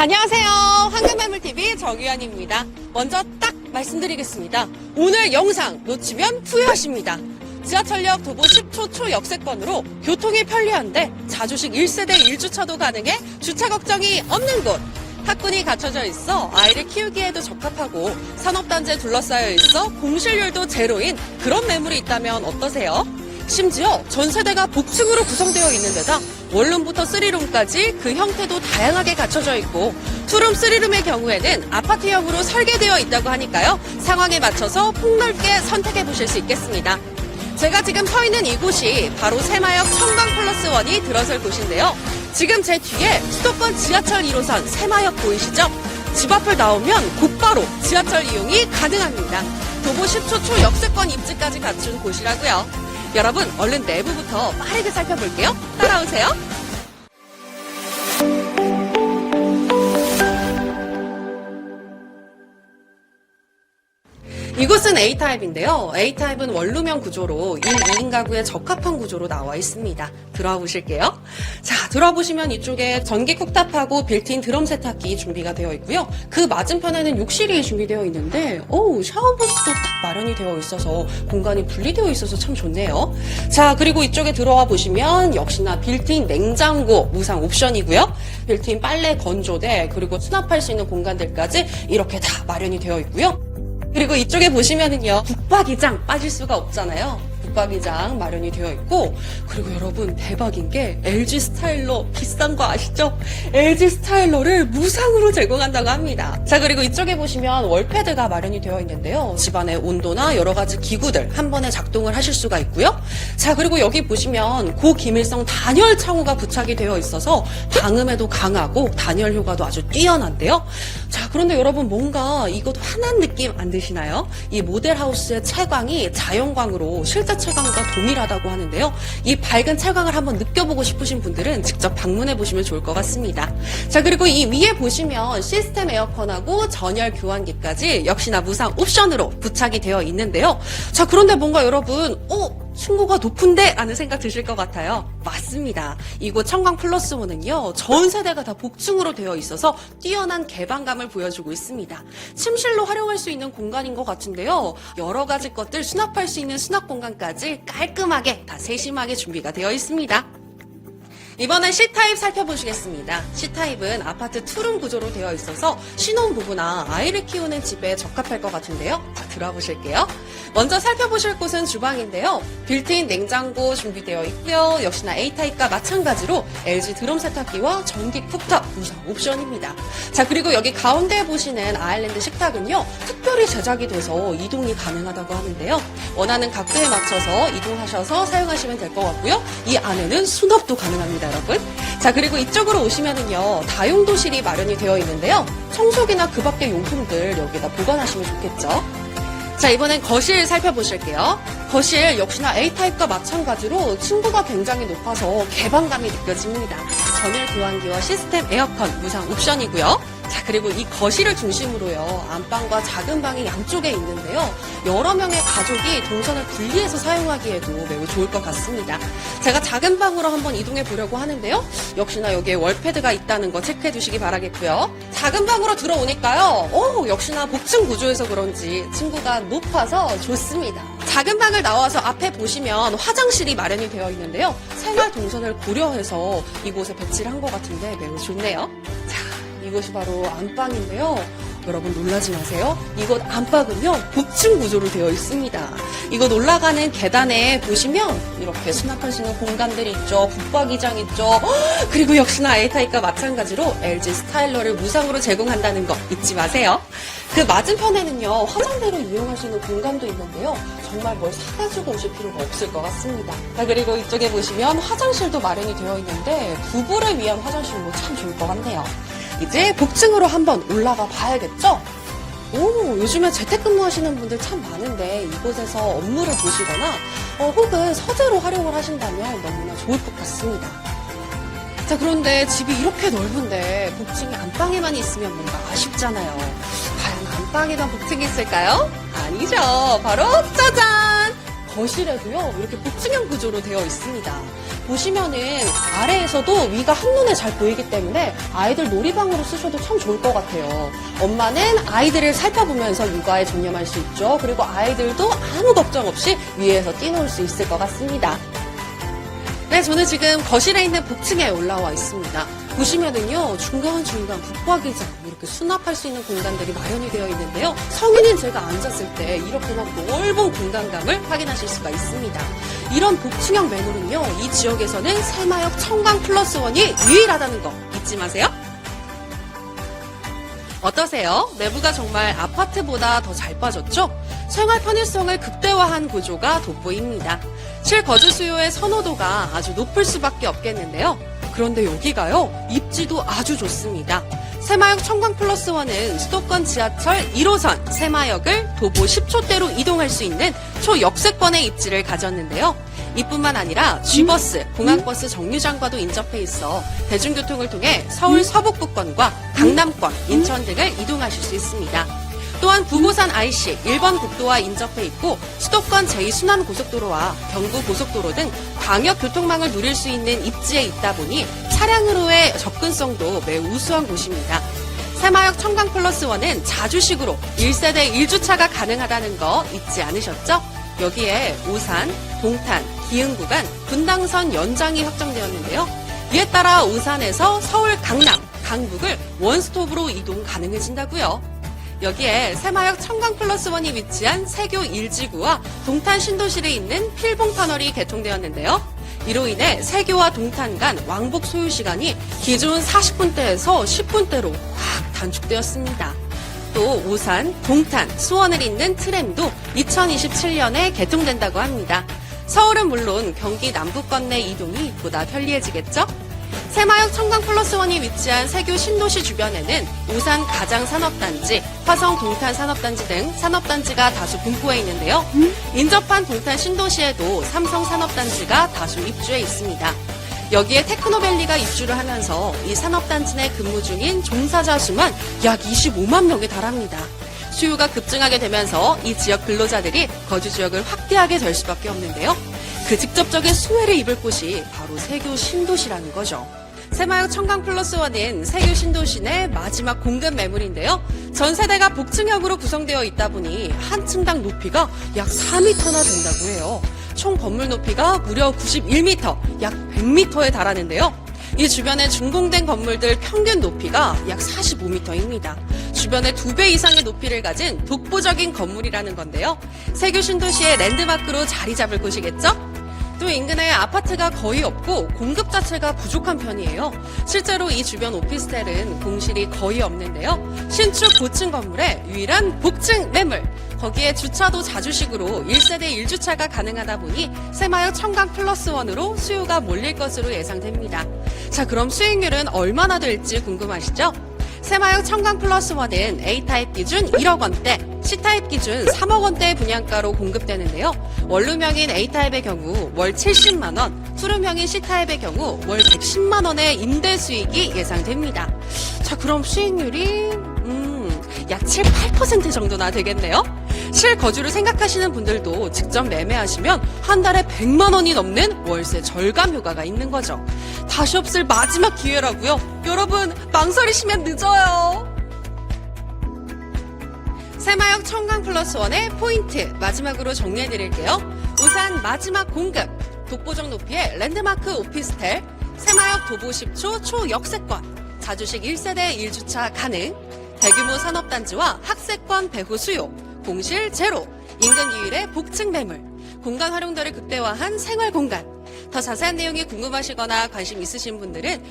안녕하세요. 황금매물TV 정유현입니다. 먼저 딱 말씀드리겠습니다. 오늘 영상 놓치면 후회하십니다. 지하철역 도보 10초 초 역세권으로 교통이 편리한데 자주식 1세대 1주차도 가능해 주차 걱정이 없는 곳. 학군이 갖춰져 있어 아이를 키우기에도 적합하고 산업단지에 둘러싸여 있어 공실률도 제로인 그런 매물이 있다면 어떠세요? 심지어 전 세대가 복층으로 구성되어 있는 데다 원룸부터 쓰리룸까지 그 형태도 다양하게 갖춰져 있고 투룸 쓰리룸의 경우에는 아파트형으로 설계되어 있다고 하니까요. 상황에 맞춰서 폭넓게 선택해 보실 수 있겠습니다. 제가 지금 서 있는 이곳이 바로 새마역 청강 플러스 원이 들어설 곳인데요. 지금 제 뒤에 수도권 지하철 1호선 새마역 보이시죠? 집 앞을 나오면 곧바로 지하철 이용이 가능합니다. 도보 10초 초 역세권 입지까지 갖춘 곳이라고요. 여러분 얼른 내부부터 빠르게 살펴볼게요. 따라오세요. 이곳은 A타입인데요. A타입은 원룸형 구조로 1, 2인 가구에 적합한 구조로 나와 있습니다. 들어와 보실게요. 자, 들어와 보시면 이쪽에 전기 쿡탑하고 빌트인 드럼 세탁기 준비가 되어 있고요. 그 맞은편에는 욕실이 준비되어 있는데, 오, 샤워 부스도 딱 마련이 되어 있어서 공간이 분리되어 있어서 참 좋네요. 자, 그리고 이쪽에 들어와 보시면 역시나 빌트인 냉장고 무상 옵션이고요. 빌트인 빨래 건조대, 그리고 수납할 수 있는 공간들까지 이렇게 다 마련이 되어 있고요. 그리고 이쪽에 보시면은요, 붙박이장 빠질 수가 없잖아요. 붙박이장 마련이 되어 있고, 그리고 여러분 대박인 게 LG 스타일러 비싼 거 아시죠? LG 스타일러를 무상으로 제공한다고 합니다. 자, 그리고 이쪽에 보시면 월패드가 마련이 되어 있는데요. 집안의 온도나 여러 가지 기구들 한 번에 작동을 하실 수가 있고요. 자, 그리고 여기 보시면 고기밀성 단열 창호가 부착이 되어 있어서 방음에도 강하고 단열 효과도 아주 뛰어난데요. 자, 그런데 여러분 뭔가 이것 환한 느낌 안 드시나요? 이 모델하우스의 채광이 자연광으로 실제 채광과 동일하다고 하는데요. 이 밝은 채광을 한번 느껴보고 싶으신 분들은 직접 방문해 보시면 좋을 것 같습니다. 자, 그리고 이 위에 보시면 시스템 에어컨하고 전열 교환기까지 역시나 무상 옵션으로 부착이 되어 있는데요. 자, 그런데 뭔가 여러분, 어? 층고가 높은데? 라는 생각 드실 것 같아요. 맞습니다. 이곳 청강 플러스 원은요, 전 세대가 다 복층으로 되어 있어서 뛰어난 개방감을 보여주고 있습니다. 침실로 활용할 수 있는 공간인 것 같은데요. 여러 가지 것들 수납할 수 있는 수납 공간까지 깔끔하게 다 세심하게 준비가 되어 있습니다. 이번엔 C타입 살펴보시겠습니다. C타입은 아파트 투룸 구조로 되어 있어서 신혼부부나 아이를 키우는 집에 적합할 것 같은데요. 자, 들어와 보실게요. 먼저 살펴보실 곳은 주방인데요. 빌트인 냉장고 준비되어 있고요. 역시나 A타입과 마찬가지로 LG 드럼 세탁기와 전기 쿡탑 무상 옵션입니다. 자, 그리고 여기 가운데 보시는 아일랜드 식탁은요. 특별히 제작이 돼서 이동이 가능하다고 하는데요. 원하는 각도에 맞춰서 이동하셔서 사용하시면 될 것 같고요. 이 안에는 수납도 가능합니다, 여러분. 자, 그리고 이쪽으로 오시면은요. 다용도실이 마련이 되어 있는데요. 청소기나 그 밖의 용품들 여기다 보관하시면 좋겠죠. 자, 이번엔 거실 살펴보실게요. 거실 역시나 A타입과 마찬가지로 층고가 굉장히 높아서 개방감이 느껴집니다. 전열 교환기와 시스템 에어컨 무상 옵션이고요. 자, 그리고 이 거실을 중심으로요. 안방과 작은 방이 양쪽에 있는데요. 여러 명의 가족이 동선을 분리해서 사용하기에도 매우 좋을 것 같습니다. 제가 작은 방으로 한번 이동해 보려고 하는데요. 역시나 여기에 월패드가 있다는 거 체크해 주시기 바라겠고요. 작은 방으로 들어오니까요. 오, 역시나 복층 구조에서 그런지 층고가 높아서 좋습니다. 작은 방을 나와서 앞에 보시면 화장실이 마련이 되어 있는데요. 생활 동선을 고려해서 이곳에 배치를 한 것 같은데 매우 좋네요. 자, 이것이 바로 안방인데요. 여러분 놀라지 마세요. 이곳 안방은요, 복층 구조로 되어 있습니다. 이곳 올라가는 계단에 보시면 이렇게 수납할 수 있는 공간들이 있죠. 붙박이장 있죠. 헉, 그리고 역시나 A타입과 마찬가지로 LG 스타일러를 무상으로 제공한다는 거 잊지 마세요. 그 맞은편에는요, 화장대로 이용할 수 있는 공간도 있는데요. 정말 뭘 사가지고 오실 필요가 없을 것 같습니다. 자, 그리고 이쪽에 보시면 화장실도 마련이 되어 있는데 부부를 위한 화장실로 참 좋을 것 같네요. 이제 복층으로 한번 올라가 봐야겠죠? 오, 요즘에 재택근무 하시는 분들 참 많은데 이곳에서 업무를 보시거나 어, 혹은 서재로 활용을 하신다면 너무나 좋을 것 같습니다. 자, 그런데 집이 이렇게 넓은데 복층이 안방에만 있으면 뭔가 아쉽잖아요. 과연 안방에만 복층이 있을까요? 아니죠. 바로 짜잔! 거실에도요, 이렇게 복층형 구조로 되어 있습니다. 보시면은 아래에서도 위가 한눈에 잘 보이기 때문에 아이들 놀이방으로 쓰셔도 참 좋을 것 같아요. 엄마는 아이들을 살펴보면서 육아에 전념할 수 있죠. 그리고 아이들도 아무 걱정 없이 위에서 뛰놀 수 있을 것 같습니다. 네, 저는 지금 거실에 있는 복층에 올라와 있습니다. 보시면은요, 중간중간 붙박이장, 이렇게 수납할 수 있는 공간들이 마련이 되어 있는데요. 성인인 제가 앉았을 때 이렇게 막 넓은 공간감을 확인하실 수가 있습니다. 이런 복층형 매물은요, 이 지역에서는 새마역 청강 플러스 원이 유일하다는 거 잊지 마세요. 어떠세요? 내부가 정말 아파트보다 더 잘 빠졌죠? 생활 편의성을 극대화한 구조가 돋보입니다. 실거주 수요의 선호도가 아주 높을 수밖에 없겠는데요. 그런데 여기가요, 입지도 아주 좋습니다. 새마역 청광 플러스 원은 수도권 지하철 1호선 새마역을 도보 10초대로 이동할 수 있는 초역세권의 입지를 가졌는데요. 이뿐만 아니라 G버스, 공항버스 정류장과도 인접해 있어 대중교통을 통해 서울 서북부권과 강남권, 인천 등을 이동하실 수 있습니다. 또한 부고산 IC 1번 국도와 인접해 있고 수도권 제2순환 고속도로와 경부 고속도로 등 광역 교통망을 누릴 수 있는 입지에 있다 보니 차량으로의 접근성도 매우 우수한 곳입니다. 새마역 청강 플러스 원은 자주식으로 1세대 1주차가 가능하다는 거 잊지 않으셨죠? 여기에 오산, 동탄, 기흥 구간, 분당선 연장이 확정되었는데요. 이에 따라 오산에서 서울 강남, 강북을 원스톱으로 이동 가능해진다고요. 여기에 새마역 청강 플러스 원이 위치한 세교 1지구와 동탄 신도실에 있는 필봉 터널이 개통되었는데요. 이로 인해 세교와 동탄 간 왕복 소요 시간이 기존 40분대에서 10분대로 확 단축되었습니다. 또 오산, 동탄, 수원을 잇는 트램도 2027년에 개통된다고 합니다. 서울은 물론 경기 남부권 내 이동이 보다 편리해지겠죠? 새마역 청강 플러스 원이 위치한 세교 신도시 주변에는 오산 가장 산업단지, 화성 동탄 산업단지 등 산업단지가 다수 분포해 있는데요. 인접한 동탄 신도시에도 삼성 산업단지가 다수 입주해 있습니다. 여기에 테크노밸리가 입주를 하면서 이 산업단지 내 근무 중인 종사자 수만 약 25만 명에 달합니다. 수요가 급증하게 되면서 이 지역 근로자들이 거주 지역을 확대하게 될 수밖에 없는데요. 그 직접적인 수혜를 입을 곳이 바로 세교 신도시라는 거죠. 새마역 청강 플러스 원은 세교 신도시 내 마지막 공급 매물인데요. 전 세대가 복층형으로 구성되어 있다 보니 한 층당 높이가 약 4m나 된다고 해요. 총 건물 높이가 무려 91m, 약 100m에 달하는데요. 이 주변에 준공된 건물들 평균 높이가 약 45m입니다. 주변에 두 배 이상의 높이를 가진 독보적인 건물이라는 건데요. 세교 신도시의 랜드마크로 자리 잡을 곳이겠죠? 또 인근에 아파트가 거의 없고 공급 자체가 부족한 편이에요. 실제로 이 주변 오피스텔은 공실이 거의 없는데요. 신축 고층 건물의 유일한 복층 매물. 거기에 주차도 자주식으로 1세대 1주차가 가능하다 보니 새마을 청강 플러스 원으로 수요가 몰릴 것으로 예상됩니다. 자, 그럼 수익률은 얼마나 될지 궁금하시죠? 새마역 청강 플러스 원은 A타입 기준 1억 원대, C타입 기준 3억 원대 분양가로 공급되는데요. 원룸형인 A타입의 경우 월 70만 원, 투룸형인 C타입의 경우 월 110만 원의 임대 수익이 예상됩니다. 자, 그럼 수익률이 음, 약 7, 8% 정도나 되겠네요. 실거주를 생각하시는 분들도 직접 매매하시면 한 달에 100만 원이 넘는 월세 절감 효과가 있는 거죠. 다시 없을 마지막 기회라고요. 여러분 망설이시면 늦어요. 새마역 청강 플러스 원의 포인트 마지막으로 정리해 드릴게요. 우산 마지막 공급. 독보적 높이의 랜드마크 오피스텔. 새마역 도보 10초 초역세권. 자주식 1세대 1주차 가능. 대규모 산업단지와 학세권 배후 수요. 공실 제로. 인근 유일의 복층 매물. 공간 활용도를 극대화한 생활 공간. 더 자세한 내용이 궁금하시거나 관심 있으신 분들은